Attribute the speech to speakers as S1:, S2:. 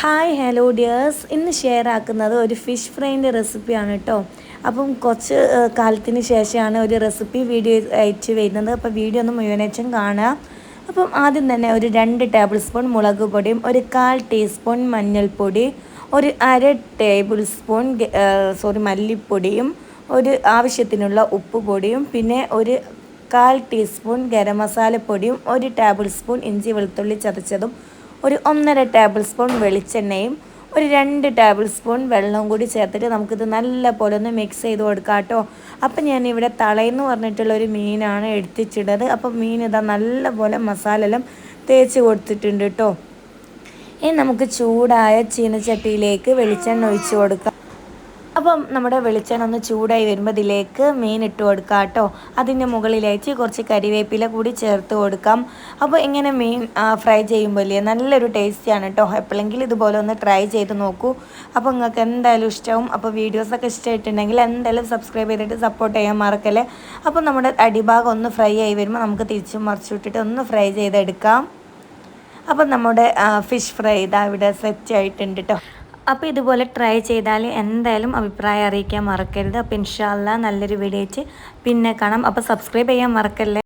S1: Hi hello dears ഇന്ന് share ആക്കുന്നത് ഒരു ഫിഷ് ഫ്രൈന്റെ റെസിപ്പിയാണ് കേട്ടോ അപ്പം കുറച്ച് കാലത്തിന് ശേഷമാണ് ഒരു റെസിപ്പി വീഡിയോ അയച്ച് വരുന്നത്. അപ്പോൾ വീഡിയോ ഒന്ന് മുഴുവനച്ചും കാണുക. അപ്പം ആദ്യം തന്നെ ഒരു രണ്ട് ടേബിൾ സ്പൂൺ മുളക് പൊടിയും ഒരു കാൽ ടീസ്പൂൺ മഞ്ഞൾപ്പൊടി ഒരു അര ടേബിൾ സ്പൂൺ സോറി മല്ലിപ്പൊടിയും ഒരു ആവശ്യത്തിനുള്ള ഉപ്പ് പൊടിയും പിന്നെ ഒരു കാൽ ടീസ്പൂൺ ഗരം മസാലപ്പൊടിയും ഒരു ടേബിൾ സ്പൂൺ ഇഞ്ചി വെളുത്തുള്ളി ചതച്ചതും ഒരു ഒന്നര ടേബിൾ സ്പൂൺ വെളിച്ചെണ്ണയും ഒരു രണ്ട് ടേബിൾ സ്പൂൺ വെള്ളവും കൂടി ചേർത്തിട്ട് നമുക്കിത് നല്ല പോലെ ഒന്ന് മിക്സ് ചെയ്ത് കൊടുക്കാം കേട്ടോ. അപ്പം ഞാനിവിടെ തളയെന്ന് പറഞ്ഞിട്ടുള്ള ഒരു മീനാണ് എടുത്തിച്ചിടത് അപ്പം മീൻ ഇതാ നല്ല പോലെ മസാല എല്ലാം തേച്ച് കൊടുത്തിട്ടുണ്ട് കേട്ടോ. ഇനി നമുക്ക് ചൂടായ ചീനച്ചട്ടിയിലേക്ക് വെളിച്ചെണ്ണ ഒഴിച്ച് കൊടുക്കാം. അപ്പം നമ്മുടെ വെളിച്ചെണ്ണ ഒന്ന് ചൂടായി വരുമ്പോൾ ഇതിലേക്ക് മീൻ ഇട്ട് കൊടുക്കാം കേട്ടോ. അതിന്റെ മുകളിലേക്ക് കുറച്ച് കരിവേപ്പില കൂടി ചേർത്ത് കൊടുക്കാം. അപ്പോൾ ഇങ്ങനെ മീൻ ഫ്രൈ ചെയ്യുമ്പോൾ ഇല്ലേ നല്ലൊരു ടേസ്റ്റിയാണ് കേട്ടോ. എപ്പോഴെങ്കിലും ഇതുപോലെ ഒന്ന് ട്രൈ ചെയ്ത് നോക്കൂ. അപ്പോൾ നിങ്ങൾക്ക് എന്തായാലും ഇഷ്ടവും. അപ്പോൾ വീഡിയോസൊക്കെ ഇഷ്ടമായിട്ടുണ്ടെങ്കിൽ എന്തായാലും സബ്സ്ക്രൈബ് ചെയ്തിട്ട് സപ്പോർട്ട് ചെയ്യാൻ മറക്കല്ലേ. അപ്പോൾ നമ്മുടെ അടിഭാഗം ഒന്ന് ഫ്രൈ ആയി വരുമ്പോൾ നമുക്ക് തിരിച്ചും മറിച്ചിട്ടിട്ട് ഒന്ന് ഫ്രൈ ചെയ്തെടുക്കാം. അപ്പം നമ്മുടെ ഫിഷ് ഫ്രൈ ഇതാ ഇവിടെ സെറ്റ് ആയിട്ടുണ്ട് കേട്ടോ. അപ്പോൾ ഇതുപോലെ ട്രൈ ചെയ്താൽ എന്തായാലും അഭിപ്രായം അറിയിക്കാൻ മറക്കരുത്. അപ്പോൾ ഇൻഷാല്ല നല്ലൊരു വീഡിയോ ആയിട്ട് പിന്നെ കാണാം. അപ്പോൾ സബ്സ്ക്രൈബ് ചെയ്യാൻ മറക്കല്ലേ?